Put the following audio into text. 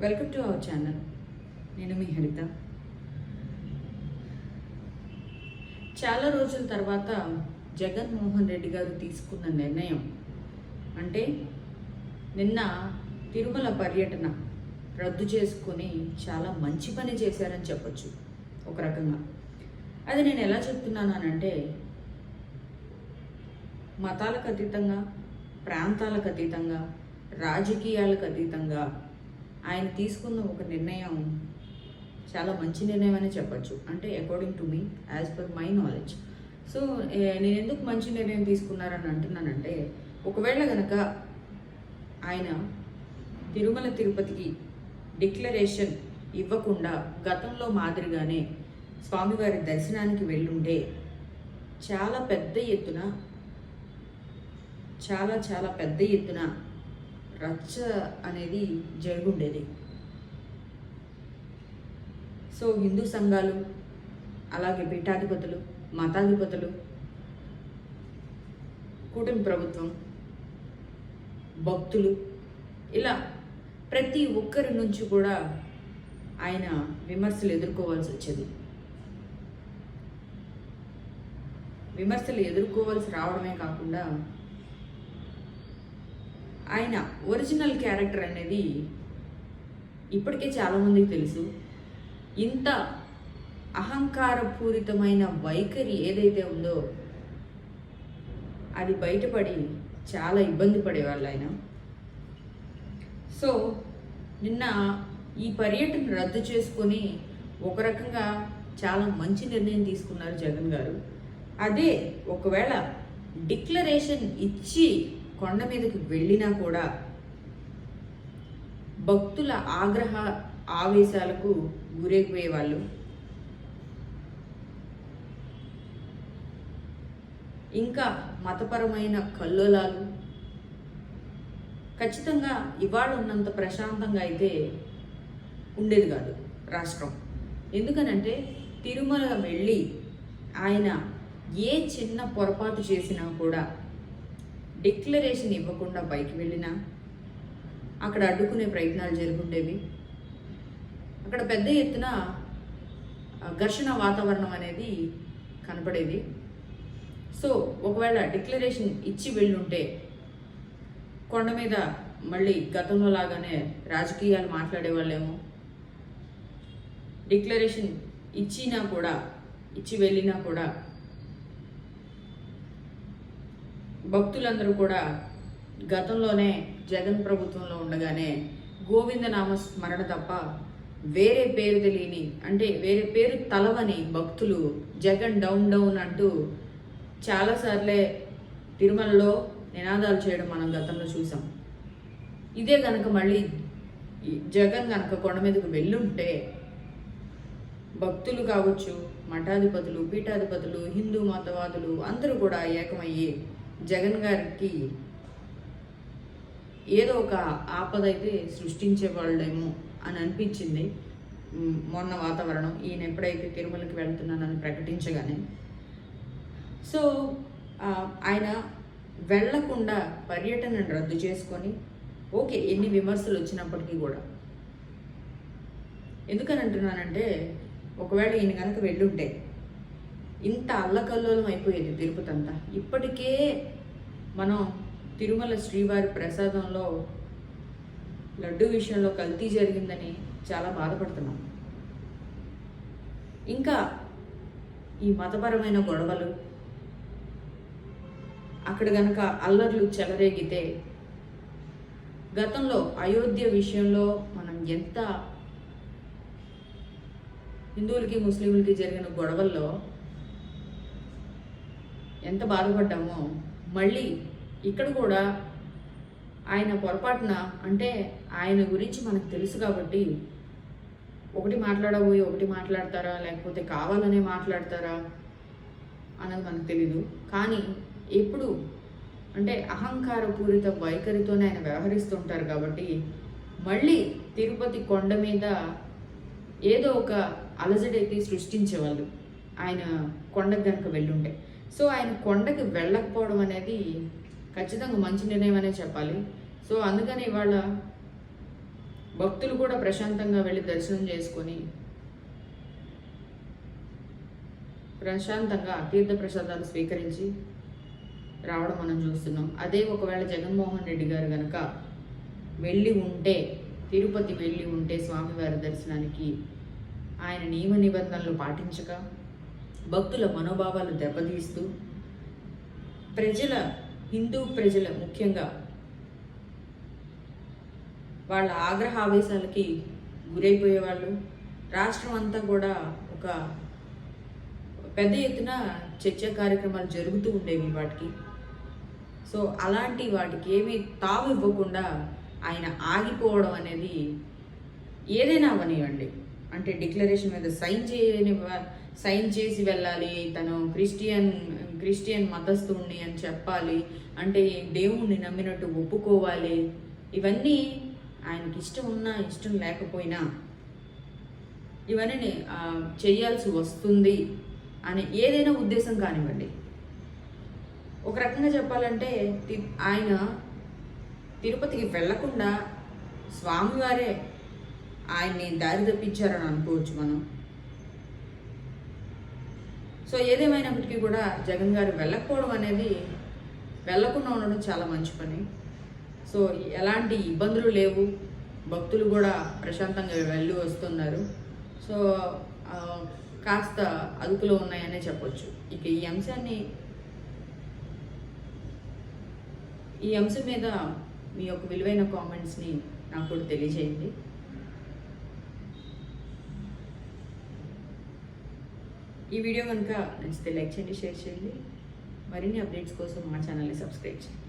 Welcome to our channel నేను మీ హరిత. చాలా రోజుల తర్వాత జగన్మోహన్ రెడ్డి గారు తీసుకున్న నిర్ణయం అంటే నిన్న తిరుమల పర్యటన రద్దు చేసుకొని చాలా మంచి పని చేశారని చెప్పొచ్చు ఒక రకంగా. అది నేను ఎలా చెప్తున్నాను మతాలకు అతీతంగా ప్రాంతాలకు అతీతంగా రాజకీయాలకు అతీతంగా ఆయన తీసుకున్న ఒక నిర్ణయం చాలా మంచి నిర్ణయం అనే చెప్పచ్చు. అంటే according to me as per my knowledge so నేను ఎందుకు మంచి నిర్ణయం తీసుకున్నారని అంటున్నానంటే ఒకవేళ కనుక ఆయన తిరుమల తిరుపతికి డిక్లరేషన్ ఇవ్వకుండా గతంలో మాదిరిగానే స్వామివారి దర్శనానికి వెళ్ళుంటే చాలా పెద్ద ఎత్తున చాలా చాలా పెద్ద ఎత్తున రచ్చ అనేది జరుగుండేది. సో హిందూ సంఘాలు అలాగే పీఠాధిపతులు మతాధిపతులు కూటమి ప్రభుత్వం భక్తులు ఇలా ప్రతి ఒక్కరి నుంచి కూడా ఆయన విమర్శలు ఎదుర్కోవాల్సి వచ్చేది. విమర్శలు ఎదుర్కోవాల్సి రావడమే కాకుండా ఆయన ఒరిజినల్ క్యారెక్టర్ అనేది ఇప్పటికే చాలామందికి తెలుసు. ఇంత అహంకారపూరితమైన వైఖరి ఏదైతే ఉందో అది బయటపడి చాలా ఇబ్బంది పడేవాళ్ళు ఆయన. సో నిన్న ఈ పర్యటన రద్దు చేసుకొని ఒక రకంగా చాలా మంచి నిర్ణయం తీసుకున్నారు జగన్ గారు. అదే ఒకవేళ డిక్లరేషన్ ఇచ్చి కొండ మీదకి వెళ్ళినా కూడా భక్తుల ఆగ్రహ ఆవేశాలకు గురైపోయే ఇంకా మతపరమైన కల్లోలాలు. ఖచ్చితంగా ఇవాళ ఉన్నంత ప్రశాంతంగా అయితే ఉండేది కాదు రాష్ట్రం. ఎందుకనంటే తిరుమల వెళ్ళి ఆయన ఏ చిన్న పొరపాటు చేసినా కూడా డిక్లరేషన్ ఇవ్వకుండా పైకి వెళ్ళినా అక్కడ అడ్డుకునే ప్రయత్నాలు జరుగుండేవి. అక్కడ పెద్ద ఎత్తున ఘర్షణ వాతావరణం అనేది కనపడేది. సో ఒకవేళ డిక్లరేషన్ ఇచ్చి వెళ్ళుంటే కొండ మీద మళ్ళీ గతంలో లాగానే రాజకీయాలు మాట్లాడేవాళ్ళేమో డిక్లరేషన్ ఇచ్చినా కూడా ఇచ్చి వెళ్ళినా కూడా భక్తులందరూ కూడా గతంలోనే జగన్ ప్రభుత్వంలో ఉండగానే గోవిందనామ స్మరణ తప్ప వేరే పేరు తెలియని అంటే వేరే పేరు తలవని భక్తులు జగన్ డౌన్ డౌన్ అంటూ చాలాసార్లే తిరుమలలో నినాదాలు చేయడం మనం గతంలో చూసాం. ఇదే కనుక మళ్ళీ జగన్ కనుక కొండ మీదకు వెళ్ళుంటే భక్తులు కావచ్చు మఠాధిపతులు పీఠాధిపతులు హిందూ మతవాదులు అందరూ కూడా ఏకమయ్యి జగన్ గారికి ఏదో ఒక ఆపద అయితే సృష్టించే వాళ్ళేమో అని అనిపించింది. మొన్న వాతావరణం. ఈయన ఎప్పుడైతే తిరుమలకి వెళ్తున్నానని ప్రకటించగానే. సో ఆయన వెళ్ళకుండా పర్యటనను రద్దు చేసుకొని ఓకే ఎన్ని విమర్శలు వచ్చినప్పటికీ కూడా. ఎందుకని అంటున్నానంటే ఒకవేళ ఈయన కనుక వెళ్ళుంటే ఇంత అల్లకల్లోలం అయిపోయేది తిరుపతి అంతా ఇప్పటికే మనం తిరుమల శ్రీవారి ప్రసాదంలో లడ్డు విషయంలో కల్తీ జరిగిందని చాలా బాధపడుతున్నాం. ఇంకా ఈ మతపరమైన గొడవలు అక్కడ గనక అల్లర్లు చెలరేగితే గతంలో అయోధ్య విషయంలో మనం ఎంత హిందువులకి ముస్లింలకి జరిగిన గొడవల్లో ఎంత బాధపడ్డామో. మళ్ళీ ఇక్కడ కూడా ఆయన పొరపాటున అంటే ఆయన గురించి మనకు తెలుసు కాబట్టి ఒకటి మాట్లాడబోయి ఒకటి మాట్లాడతారా? లేకపోతే కావాలనే మాట్లాడతారా? అన్నది మనకు తెలీదు. కానీ ఎప్పుడు అంటే అహంకారపూరిత వైఖరితోనే ఆయన వ్యవహరిస్తుంటారు కాబట్టి మళ్ళీ తిరుపతి కొండ మీద ఏదో ఒక అలజడైతే సృష్టించేవాళ్ళు. ఆయన కొండకు కనుక వెళ్ళుంటే. సో ఆయన కొండకి వెళ్ళకపోవడం అనేది ఖచ్చితంగా మంచి నిర్ణయం అనే చెప్పాలి. సో అందుకని ఇవాళ భక్తులు కూడా ప్రశాంతంగా వెళ్ళి దర్శనం చేసుకొని ప్రశాంతంగా తీర్థ ప్రసాదాలు స్వీకరించి రావడం మనం చూస్తున్నాం. అదే ఒకవేళ జగన్మోహన్ రెడ్డి గారు కనుక వెళ్ళి ఉంటే తిరుపతి వెళ్ళి ఉంటే స్వామివారి దర్శనానికి ఆయన నియమ నిబంధనలు పాటించక భక్తుల మనోభావాలు దెబ్బతీస్తూ ప్రజల హిందూ ప్రజల ముఖ్యంగా వాళ్ళ ఆగ్రహ ఆవేశాలకి గురైపోయేవాళ్ళు. రాష్ట్రం అంతా కూడా ఒక పెద్ద ఎత్తున చర్చ కార్యక్రమాలు జరుగుతూ ఉండేవి వాటికి. సో అలాంటి వాటికి ఏమీ తావు ఇవ్వకుండా ఆయన ఆగిపోవడం అనేది ఏదైనా అవనివ్వండి. అంటే డిక్లరేషన్ మీద సైన్ చేయని సైన్ చేసి వెళ్ళాలి తను క్రిస్టియన్ క్రిస్టియన్ మతస్థుణ్ణి అని చెప్పాలి అంటే దేవుణ్ణి నమ్మినట్టు ఒప్పుకోవాలి ఇవన్నీ ఆయనకి ఇష్టం ఉన్నా ఇష్టం లేకపోయినా ఇవన్నీ చేయాల్సి వస్తుంది అని ఏదైనా ఉద్దేశం కానివ్వండి. ఒక రకంగా చెప్పాలంటే తి- ఆయన తిరుపతికి వెళ్ళకుండా స్వామివారే ఆయన్ని దారి తప్పించారని అనుకోవచ్చు మనం. సో ఏదేమైనప్పటికీ కూడా జగన్ గారు వెళ్ళకపోవడం అనేది వెళ్ళకుండా ఉండడం చాలా మంచి పని. సో ఎలాంటి ఇబ్బందులు లేవు. భక్తులు కూడా ప్రశాంతంగా వెళ్ళి వస్తున్నారు. సో కాస్త అదుపులో ఉన్నాయనే చెప్పొచ్చు. ఇక ఈ అంశాన్ని ఈ అంశం మీద మీ యొక్క విలువైన కామెంట్స్ని నాకు కూడా తెలియజేయండి. ఈ వీడియో కనుక నచ్చితే లైక్ చేయండి షేర్ చేయండి. మరిన్ని అప్డేట్స్ కోసం మా ఛానల్ని సబ్స్క్రైబ్ చేయండి.